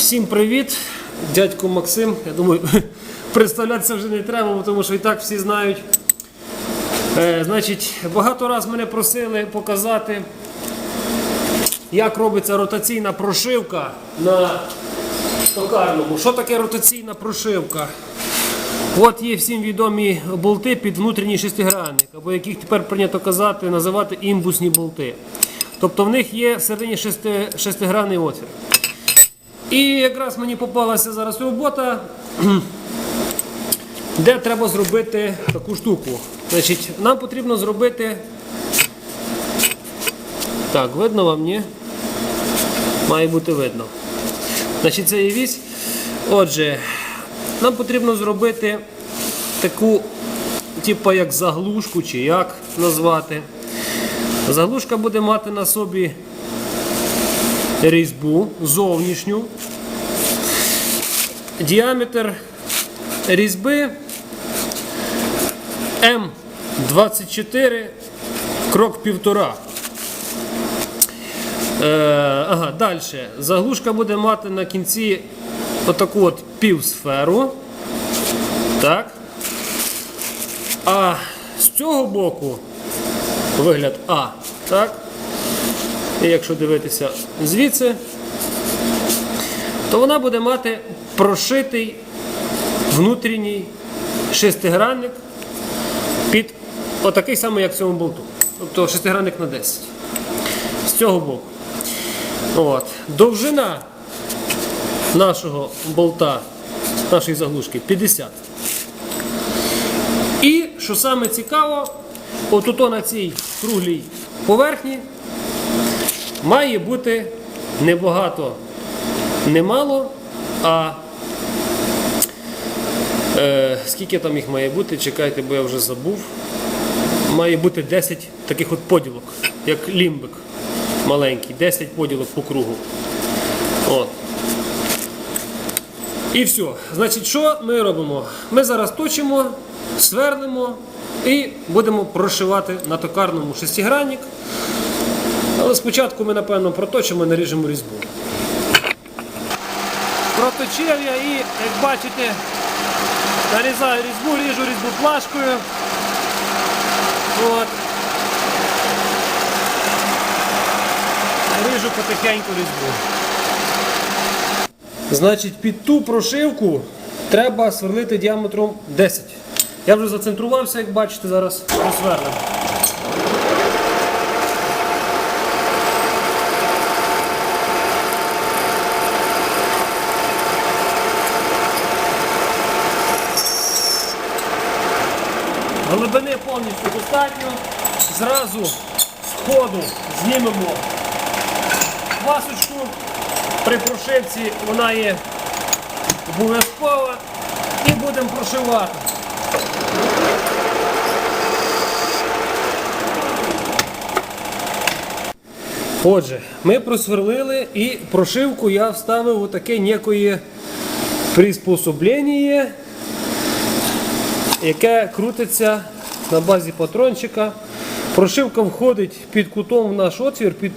Всім привіт, дядько Максим. Я думаю, представлятися вже не треба, тому що і так всі знають. Е, значить, багато раз мене просили показати, як робиться ротаційна прошивка на токарному. Що таке ротаційна прошивка? От є всім відомі болти під внутрішній шестигранник, або яких тепер прийнято казати, називати імбусні болти. Тобто в них є всередині шести, шестигранний отвір. І якраз мені попалася зараз робота, де треба зробити таку штуку. Значить, Нам потрібно зробити. Так, видно вам, ні? Має бути видно. Значить, це є вісь. Отже, нам потрібно зробити таку, типу як заглушку, чи як назвати. Заглушка буде мати на собі різьбу зовнішню. Діаметр різьби М24 крок півтора. Е, ага, далі. Заглушка буде мати на кінці отаку от півсферу. Так. А з цього боку вигляд А. Так. І якщо дивитися звідси, то вона буде мати прошитий внутрішній шестигранник під отакий самий, як в цьому болту. Тобто шестигранник на 10. З цього боку. От. Довжина нашого болта, нашої заглушки 50. І, що саме цікаво, отуто на цій круглій поверхні має бути небагато, немало, а скільки там їх має бути, чекайте, бо я вже забув. Має бути 10 таких от поділок, як лімбик маленький, 10 поділок по кругу. От. І все. Значить, що ми робимо? Ми зараз точимо, сверлимо і будемо прошивати на токарному шестигранник. Але спочатку ми, напевно, проточимо і наріжемо різьбу. Проточив я і, як бачите, нарізаю різьбу, ріжу різьбу плашкою. От. Ріжу потихеньку різьбу. Значить, під ту прошивку треба сверлити діаметром 10. Я вже зацентрувався, як бачите, зараз просверлимо. Глибини повністю достатньо. Зразу з ходу знімемо пасочку. При прошивці вона є обов'язкова і будемо прошивати. Отже, ми просверлили і прошивку я вставив у таке некоє приспособлення, яке крутиться на базі патрончика. Прошивка входить під кутом в наш отвір під,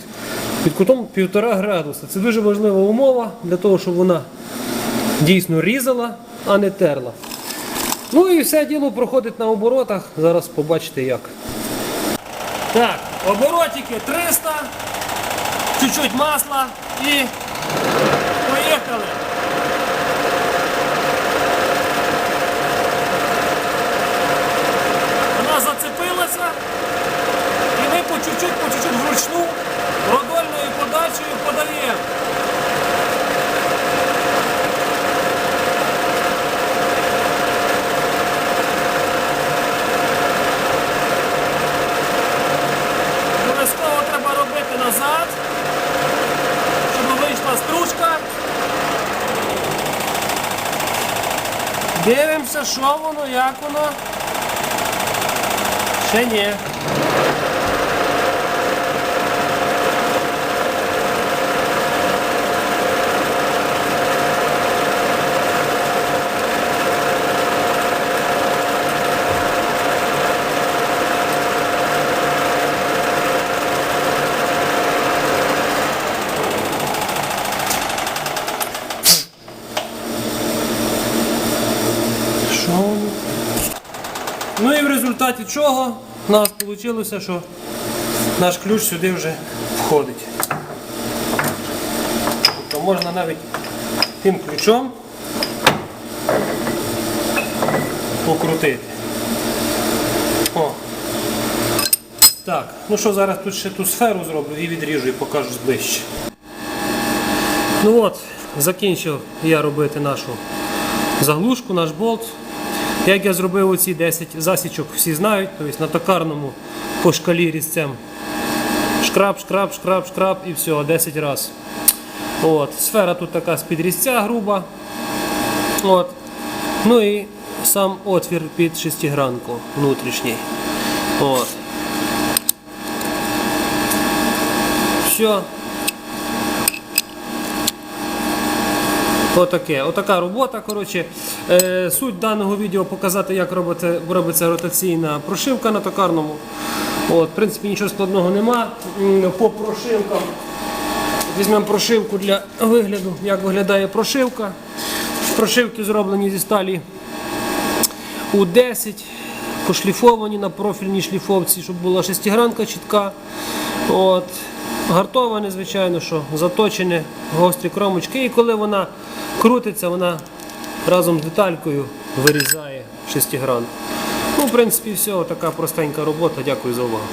під кутом 1,5 градуса. Це дуже важлива умова для того, щоб вона дійсно різала, а не терла. Ну і все діло проходить на оборотах. Зараз побачите як. Так, оборотики 300, чуть-чуть масла і поїхали. Вона зацепилася і ми по чуть-чуть, по чуть-чуть вручну продольною подачею подаємо. Обов'язково треба робити назад, щоб вийшла стружка. Дивимося, що воно, як воно. Ще ні. Результаті чого у нас вийшло, що наш ключ сюди вже входить. Тобто можна навіть тим ключом покрутити. О. Так, ну що, зараз тут ще ту сферу зроблю і відріжу і покажу зближче. Ну от, закінчив я робити нашу заглушку, наш болт. Як я зробив оці 10 засічок, всі знають, тобто на токарному по шкалі різцем. Шкраб, шкраб, шкраб, шкраб і все, 10 разів. От, сфера тут така з-під різця груба. От. Ну і сам отвір під шестигранку внутрішній. От. Все. Отаке. Отака робота. Коротше. Е, суть даного відео показати, як робиться, робиться ротаційна прошивка на токарному. От, в принципі, нічого складного нема. По прошивкам. Візьмемо прошивку для вигляду, як виглядає прошивка. Прошивки зроблені зі сталі У10, пошліфовані на профільній шліфовці, щоб була шестигранка чітка. От. Гартоване, звичайно, що заточене, гострі кромочки. І коли вона крутиться, вона разом з деталькою вирізає шестигран. Ну, в принципі, все, така простенька робота. Дякую за увагу.